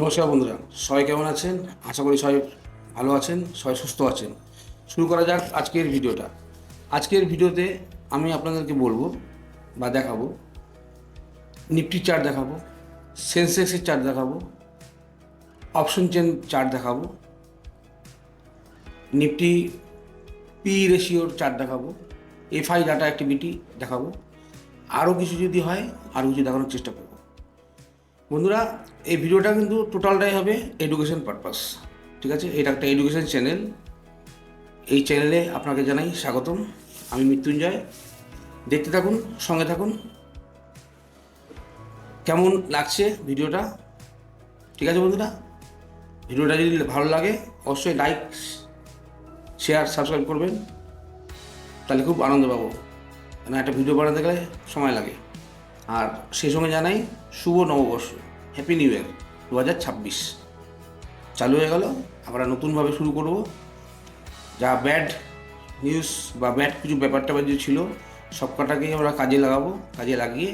নমস্কার বন্ধুরা, সবাই কেমন আছেন? আশা করি সবাই ভালো আছেন, সবাই সুস্থ আছেন। শুরু করা যাক আজকের ভিডিওটা। আজকের ভিডিওতে আমি আপনাদেরকে বলব বা দেখাবো নিফটি চার্ট দেখাবো সেন্সেক্সের চার্ট দেখাবো অপশন চেন চার্ট দেখাবো নিফটি পি রেশিওর চার্ট দেখাবো এফআই ডাটা অ্যাক্টিভিটি দেখাবো। আরও কিছু যদি হয় আরও কিছু দেখানোর চেষ্টা করব। বন্ধুরা, এই ভিডিওটা কিন্তু টোটালটাই হবে এডুকেশন পারপাস ঠিক আছে? এটা একটা এডুকেশন চ্যানেল এই চ্যানেলে আপনাকে জানাই স্বাগতম। আমি মৃত্যুঞ্জয়। দেখতে থাকুন, সঙ্গে থাকুন। কেমন লাগছে ভিডিওটা? ঠিক আছে বন্ধুরা? ভিডিওটা যদি ভালো লাগে, অবশ্যই লাইক শেয়ার সাবস্ক্রাইব করবেন। তাহলে খুব আনন্দ পাবো। কেন একটা ভিডিও বানাতে গেলে সময় লাগে। আর সেই সঙ্গে জানাই শুভ নববর্ষ হ্যাপি নিউ ইয়ার দু হাজার ছাব্বিশ। চালু হয়ে গেল, আমরা নতুনভাবে শুরু করব। যা ব্যাড নিউজ বা ব্যাড কিছু ব্যাপার ট্যাপার যে ছিল সব কটাকেই আমরা কাজে লাগাবো, কাজে লাগিয়ে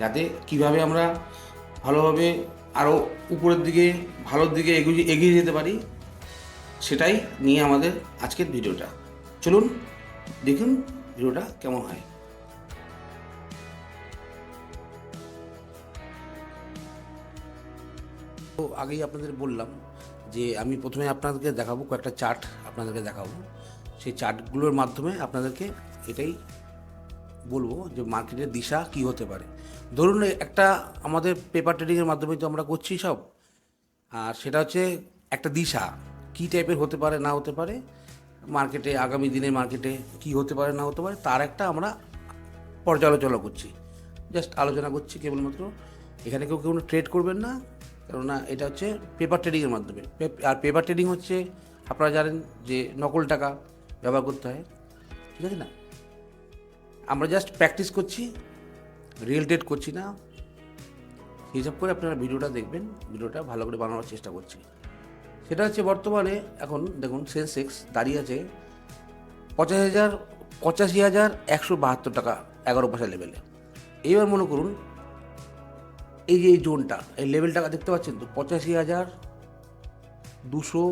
যাতে কীভাবে আমরা ভালোভাবে আরও উপরের দিকে, ভালোর দিকে এগিয়ে এগিয়ে যেতে পারি, সেটাই নিয়ে আমাদের আজকের ভিডিওটা। চলুন, দেখুন ভিডিওটা কেমন হয়। তো আগেই আপনাদের বললাম যে আমি প্রথমে আপনাদেরকে দেখাবো কয়েকটা চার্ট আপনাদেরকে দেখাবো। সেই চার্টগুলোর মাধ্যমে আপনাদেরকে এটাই বলব যে মার্কেটের দিশা কি হতে পারে। ধরুন একটা আমাদের পেপার ট্রেডিংয়ের মাধ্যমে তো আমরা করছি সব। আর সেটা হচ্ছে একটা দিশা, কী টাইপের হতে পারে, না হতে পারে, মার্কেটে, আগামী দিনের মার্কেটে কি হতে পারে, না হতে পারে, তার একটা আমরা পর্যালোচনা করছি। জাস্ট আলোচনা করছি কেবলমাত্র। এখানে কেউ কেউ ট্রেড করবেন না। কেননা এটা হচ্ছে পেপার ট্রেডিংয়ের মাধ্যমে। আর পেপার ট্রেডিং হচ্ছে আপনারা জানেন যে নকল টাকা ব্যবহার করতে হয়। ঠিক আছে না? আমরা জাস্ট প্র্যাকটিস করছি রিয়েল ট্রেড করছি না। হিসাব করে আপনারা ভিডিওটা দেখবেন, ভিডিওটা ভালো করে বানানোর চেষ্টা করছি। সেটা হচ্ছে বর্তমানে, এখন দেখুন সেন্সেক্স দাঁড়িয়ে আছে পঁচাশি হাজার পঁচাশি হাজার একশো বাহাত্তর টাকা, এগারো পয়সা লেভেলে এইবার মনে করুন এই যে এই জোনটা, এই লেভেলটা দেখতে পাচ্ছেন তো? পঁচাশি হাজার দুশো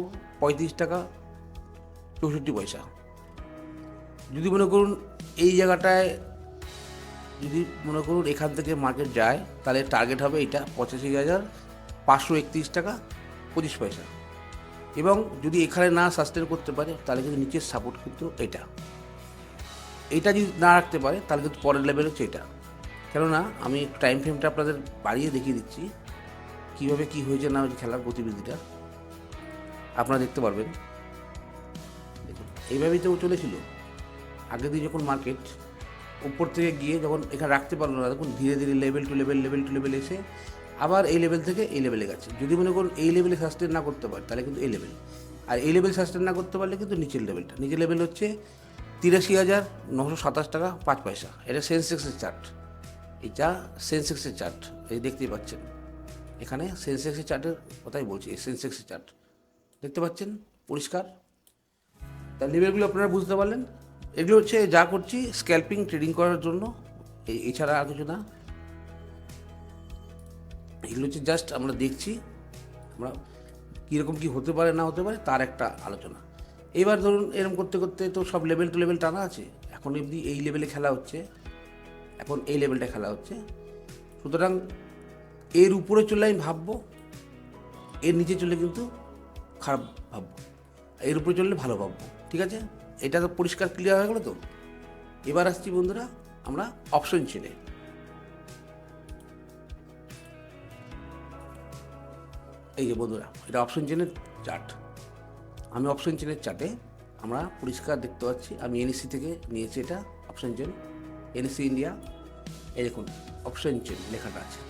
পঁয়ত্রিশ টাকা, চৌষট্টি পয়সা। যদি মনে করুন এই জায়গাটায়, যদি মনে করুন এখান থেকে মার্কেট যায়, তাহলে টার্গেট হবে এটা, পঁচাশি হাজার পাঁচশো একত্রিশ টাকা, পঁচিশ পয়সা। এবং যদি এখানে না সাস্টেন করতে পারে, তাহলে কিন্তু নিচের সাপোর্ট কিন্তু এটা। এটা যদি না রাখতে পারে, তাহলে কিন্তু পরের লেভেল হচ্ছে এটা। কেননা আমি টাইম ফ্রেমটা আপনাদের বাড়িয়ে দেখিয়ে দিচ্ছি। কীভাবে কী হয়েছে না হয়েছে খেলার গতিবিধিটা আপনারা দেখতে পারবেন। দেখুন, এইভাবেই তো চলেছিল। আগের দিন যখন মার্কেট উপর থেকে গিয়ে যখন এখানে রাখতে পারল না দেখুন ধীরে ধীরে level to level level to level এসে আবার এই লেভেল থেকে এই লেভেলে গেছে। যদি মনে করুন এই লেভেলে সাস্টেন না করতে পারে, তাহলে কিন্তু এই লেভেল আর এই লেভেল সাস্টেন না করতে পারলে কিন্তু নিচের লেভেলটা নিচের লেভেল হচ্ছে তিরাশি হাজার নশো সাতাশ টাকা পাঁচ পয়সা। এটা সেন্সেক্সের চার্ট এটা সেন্সেক্সের চার্ট, এই দেখতেই পাচ্ছেন। এখানে সেন্সেক্সের চার্টের কথাই বলছি, এই সেন্সেক্সের চার্ট। দেখতে পাচ্ছেন? পরিষ্কার? তার লেভেলগুলো আপনারা বুঝতে পারলেন। এগুলো হচ্ছে যা করছি স্ক্যাল্পিং ট্রেডিং করার জন্য। এছাড়া আর কিছু না। এগুলো হচ্ছে জাস্ট আমরা দেখছি, আমরা কীরকম কী হতে পারে, না হতে পারে, তার একটা আলোচনা। এবার ধরুন এরকম করতে করতে তো সব লেভেল টু লেভেল টানা আছে। এখন এমনি এই লেভেলে খেলা হচ্ছে। এখন এই লেভেলটা খেলা হচ্ছে। সুতরাং এর উপরে চলে আমি ভাববো, এর নিচে চলে কিন্তু খারাপ ভাববো। এর উপরে চললে ভালো ভাববো, ঠিক আছে? এটা তো পরিষ্কার ক্লিয়ার হয়ে গেলো তো? এবার আসছি বন্ধুরা, আমরা অপশন চেনে এই যে বন্ধুরা, এটা অপশন চেনের চার্ট আমি অপশন চেনের চার্টে আমরা পরিষ্কার দেখতে পাচ্ছি, আমি এনএসসি থেকে নিয়েছি এটা অপশন চেন এনএসসি ইন্ডিয়া, এই দেখুন অপশন চেন লেখাটা আছে।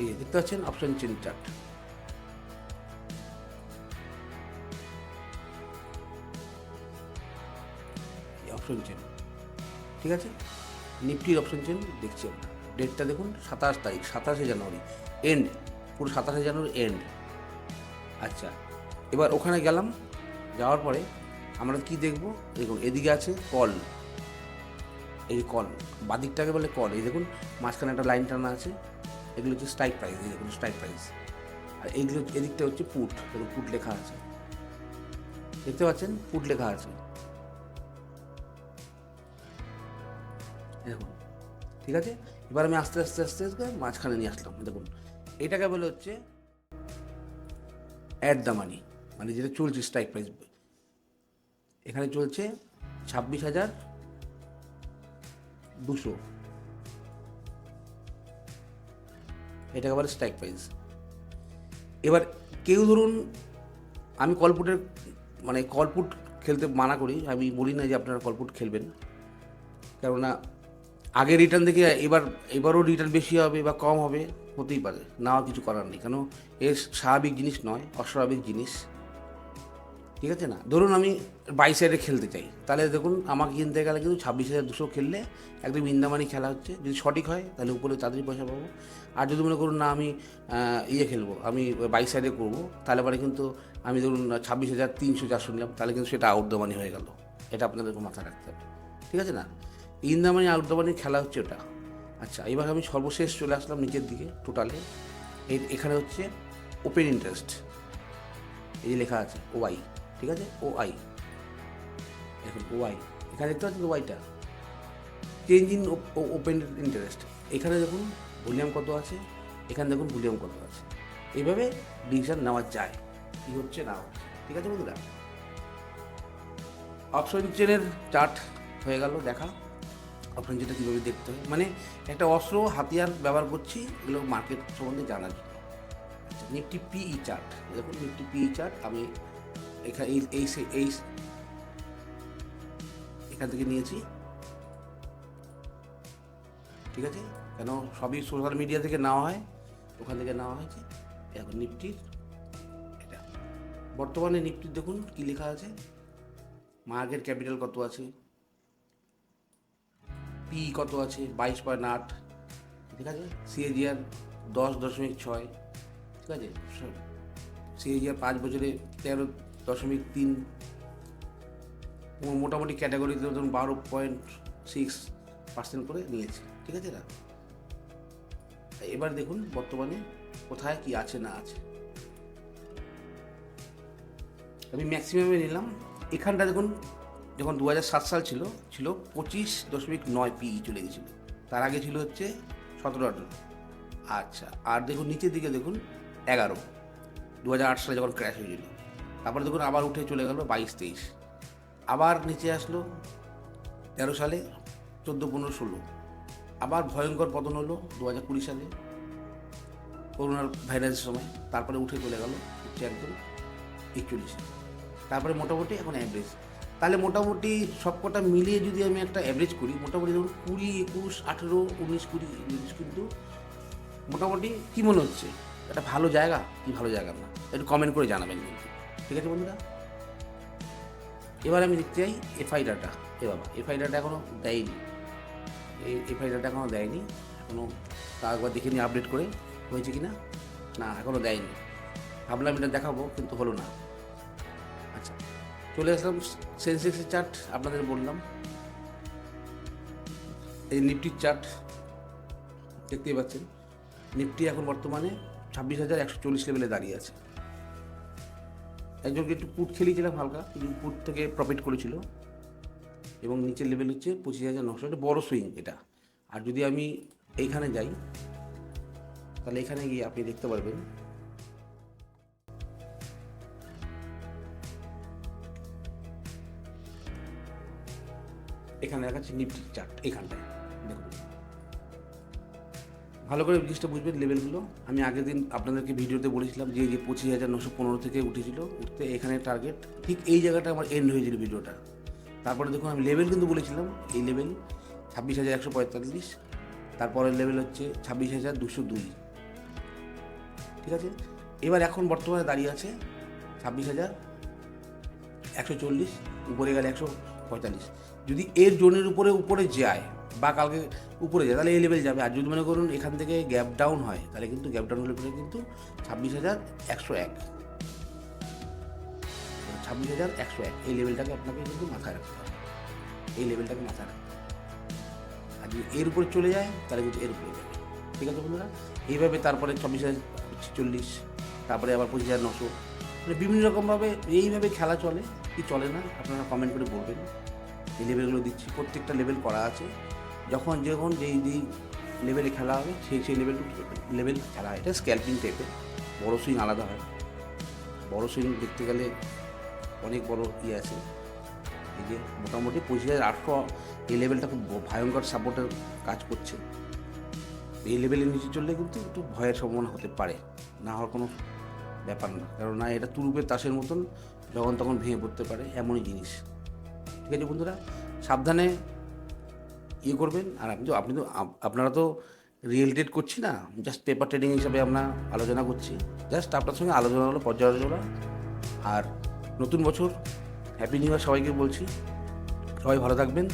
এই দেখতে পাচ্ছেন option chain chart option chain ঠিক আছে? নিফটির অপশন চেন দেখছি ডেটটা দেখুন, সাতাশ তারিখ, সাতাশে জানুয়ারি। এন্ড পুরো সাতাশে জানুয়ারি এন্ড আচ্ছা এবার ওখানে গেলাম, যাওয়ার পরে আমরা কি দেখব? দেখুন, এদিকে আছে কল এই কল, বাদিকটাকে বলে কল। এই দেখুন, মাঝখানে একটা লাইন টানা আছে, এগুলো হচ্ছে স্ট্রাইক প্রাইস এই দেখুন স্ট্রাইক প্রাইস আর এইগুলো এদিকটা হচ্ছে পুট দেখুন পুট লেখা আছে। দেখতে পাচ্ছেন? পুট লেখা আছে। দেখুন, ঠিক আছে? এবার আমি আস্তে আস্তে আস্তে আস্তে মাঝখানে নিয়ে আসলাম, দেখুন। এটাকে বলে হচ্ছে অ্যাড দ্য মানি মানে যেটা চলছে স্ট্রাইক প্রাইস এখানে চলছে ছাব্বিশ হাজার দুশো। এটাকে বলে স্ট্রাইক প্রাইস এবার কেউ ধরুন, আমি কলপুটের মানে কলপুট খেলতে মানা করি, আমি বলি না যে আপনারা কলপুট খেলবেন। কেননা, আগে রিটার্ন থেকে এবার, এবারও রিটার্ন বেশি হবে বা কম হবে, হতেই পারে। নাও কিছু করার নেই। কেন, এর স্বাভাবিক জিনিস নয়, অস্বাভাবিক জিনিস। ঠিক আছে না? ধরুন আমি বাইশ সাইডে খেলতে চাই। তাহলে দেখুন আমাকে কিনতে গেলে কিন্তু ছাব্বিশ হাজার দুশো খেললে একদম ইন্দামানি খেলা হচ্ছে। যদি সঠিক হয়, তাহলে উপরে তাড়াতাড়ি পয়সা পাবো। আর যদি মনে করুন না আমি ইয়ে খেলব, আমি বাইশ সাইডে করব, তাহলে পরে কিন্তু আমি ধরুন ছাব্বিশ হাজার তিনশো চারশো নিলাম, তাহলে কিন্তু সেটা আউট মানি হয়ে গেল। এটা আপনাদেরকে মাথায় রাখতে হবে। ঠিক আছে না? ইন্দামানি আউট মানির খেলা হচ্ছে ওটা। আচ্ছা এবার আমি সর্বশেষ চলে আসলাম নিচের দিকে টোটালে এখানে হচ্ছে ওপেন ইন্টারেস্ট এই লেখা আছে ওয়াই ঠিক আছে? ও আই এখন ও আই এখানে দেখতে পাচ্ছেন ওয়াইটা চেঞ্জ ইন ওপেন ইন্টারেস্ট এখানে দেখুন, ভলিউম কত আছে? এখানে দেখুন, ভলিউম কত আছে। এইভাবে ডিসিশন নেওয়া যায়। কী হচ্ছে, না ঠিক আছে, বন্ধুরা? অপশন চেনের চার্ট হয়ে গেল, দেখা। অপশন চেনটা কীভাবে দেখতে হয়? মানে একটা অস্ত্র হাতিয়ার ব্যবহার করছি, এগুলো মার্কেট সম্বন্ধে জানার জন্য। আচ্ছা নিফটি পিই চার্ট দেখুন নিফটি পিই চার্ট আমি এখানে এই এই এই এখান থেকে নিয়েছি। ঠিক আছে? কেন? সবই সোশ্যাল মিডিয়া থেকে নেওয়া হয়। ওখান থেকে নেওয়া হয়েছে। এখন নিফটির এটা। বর্তমানে নিফটির দেখুন কি লেখা আছে। মার্কেট ক্যাপিটাল কত আছে? পি কত আছে? বাইশ পয়েন্ট আট। ঠিক আছে? সিএজিআর দশ দশমিক ছয়। ঠিক আছে? সিএজিআর পাঁচ বছরে তেরো দশমিক তিন। মোটামুটি ক্যাটাগরিতে ধরুন বারো পয়েন্ট সিক্স পার্সেন্ট করে নিয়েছে। ঠিক আছে না? এবার দেখুন বর্তমানে কোথায় কি আছে না আছে। আমি ম্যাক্সিমামে নিলাম। এখানটা দেখুন, যখন দু সাল ছিল ছিল পঁচিশ দশমিক নয় পিই চলে গেছিল। তার আগে ছিল হচ্ছে সতেরো আঠেরো। আচ্ছা আর দেখুন নিচের দিকে দেখুন এগারো। দু সালে যখন ক্র্যাশ হয়েছিল। তারপরে দেখুন আবার উঠে চলে গেল বাইশ তেইশ। আবার নিচে আসলো তেরো সালে চোদ্দ পনেরো ষোলো। আবার ভয়ঙ্কর পতন হলো দু হাজার কুড়ি সালে, করোনার ভাইরাসের সময়। তারপরে উঠে চলে গেল হচ্ছে একদম একচল্লিশে। তারপরে মোটামুটি এখন অ্যাভারেজ তাহলে মোটামুটি সবকটা মিলিয়ে যদি আমি একটা অ্যাভারেজ করি, মোটামুটি ধরুন কুড়ি, একুশ, আঠেরো, উনিশ, কুড়ি উনিশ কিন্তু মোটামুটি কী মনে হচ্ছে? একটা ভালো জায়গা কি ভালো জায়গা না? একটু কমেন্ট করে জানাবেন কিন্তু। ঠিক আছে বন্ধুরা? এবার আমি দেখতে চাই এফআই ডাটা এ বাবা, এফআই ডাটা এখনও দেয়নি। এই এফআই ডাটা এখনও দেয়নি। এখনও তা একবার দেখে নিই আপডেট করে হয়েছে কি না না এখনও দেয়নি। ভাবলাম এটা দেখাবো, কিন্তু হলো না। আচ্ছা চলে আসলাম সেন্সেক্সের চার্ট, আপনাদের বললাম। এই নিফটির চার্ট, দেখতেই পাচ্ছেন। নিফটি এখন বর্তমানে ছাব্বিশ হাজার একশো চল্লিশ লেভেলে দাঁড়িয়ে আছে। একজনকে একটু পুট খেলিয়েছিলাম হালকা, কিন্তু পুট থেকে প্রফিট করেছিল। এবং নিচের লেভেল হচ্ছে পঁচিশ হাজার নশো এটা বড়ো সুইং এটা। আর যদি আমি এইখানে যাই, তাহলে এখানে গিয়ে আপনি দেখতে পারবেন। এখানে দেখাচ্ছে নিফটি চার্ট এখানটায়। ভালো করে জিনিসটা বুঝবেন লেভেলগুলো আমি আগের দিন আপনাদেরকে ভিডিওতে বলেছিলাম যে যে পঁচিশ হাজার নশো পনেরো থেকে উঠেছিল, উঠতে এখানে টার্গেট ঠিক এই জায়গাটা আমার এন্ড হয়েছিল ভিডিওটা। তারপরে দেখুন, আমি লেভেল কিন্তু বলেছিলাম, এই লেভেল ছাব্বিশ হাজার একশো পঁয়তাল্লিশ, তারপরের লেভেল হচ্ছে ছাব্বিশ হাজার দুশো দুই। ঠিক আছে? এবার এখন বর্তমানে দাঁড়িয়ে আছে ছাব্বিশ হাজার একশো চল্লিশ, উপরে গেলে একশো পঁয়তাল্লিশ। যদি এর জোনের উপরে উপরে যায় বা কালকে উপরে যায়, তাহলে এই লেভেল যাবে। আর যদি মনে করুন এখান থেকে গ্যাপ ডাউন হয়, তাহলে কিন্তু গ্যাপ ডাউন হলে কিন্তু ছাব্বিশ হাজার একশো এক। ছাব্বিশ হাজার একশো এক। এই লেভেলটাকে আপনাকে কিন্তু মাথায় রাখতে হবে। এই লেভেলটাকে মাথায় রাখতে হবে। আর যদি এর উপরে চলে যায়, তাহলে কিন্তু এর উপরে যাবে। ঠিক আছে বন্ধুরা? এইভাবে তারপরে চব্বিশ হাজার চল্লিশ তারপরে আবার পঁচিশ হাজার নশো। মানে বিভিন্ন রকমভাবে, এইভাবে খেলা চলে। কি চলে না, আপনারা কমেন্ট করে বলবেন। এই লেভেলগুলো দিচ্ছি। প্রত্যেকটা লেভেল করা আছে। যখন যখন যেই যেই লেভেলে খেলা হবে, সেই সেই লেভেল লেভেল খেলা হয়। এটা স্ক্যাল্পিং টাইপের বড়ো সুইং আলাদা হয়। বড়ো সুইং দেখতে গেলে অনেক বড় ইয়ে আছে। এই যে মোটামুটি পঁচিশ হাজার আটশো এই লেভেলটা খুব ভয়ঙ্কর সাপোর্টের কাজ করছে। এই লেভেলের নিচে চললে কিন্তু একটু ভয়ের সম্ভাবনা হতে পারে। না হওয়ার কোনো ব্যাপার না। কারণ না এটা তুরুপের তাসের মতন যখন তখন ভেঙে পড়তে পারে এমনই জিনিস। ঠিক আছে বন্ধুরা? সাবধানে ইয়ে করবেন। আর আপনি তো আপনি তো আপনারা তো রিয়েল ট্রেড করছি না। জাস্ট পেপার ট্রেডিং হিসাবে আমরা আলোচনা করছি। জাস্ট আপনার সঙ্গে আলোচনা হলো, পর্যালোচনা আর নতুন বছর হ্যাপি নিউ ইয়ার সবাইকে বলছি। সবাই ভালো থাকবেন,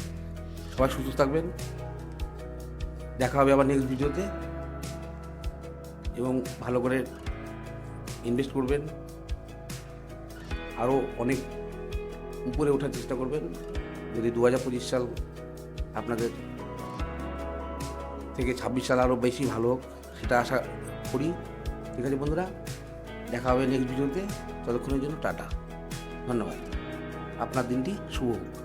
সবাই সুস্থ থাকবেন। দেখা হবে আবার নেক্সট ভিডিওতে এবং ভালো করে ইনভেস্ট করবেন। আরও অনেক উপরে ওঠার চেষ্টা করবেন। যদি দু হাজার পঁচিশ সাল আপনাদের থেকে ছাব্বিশ সাল আরও বেশি ভালো হোক, সেটা আশা করি। ঠিক আছে বন্ধুরা, দেখা হবে নেক্সট ভিডিওতে ততক্ষণের জন্য টাটা। ধন্যবাদ। আপনার দিনটি শুভ হোক।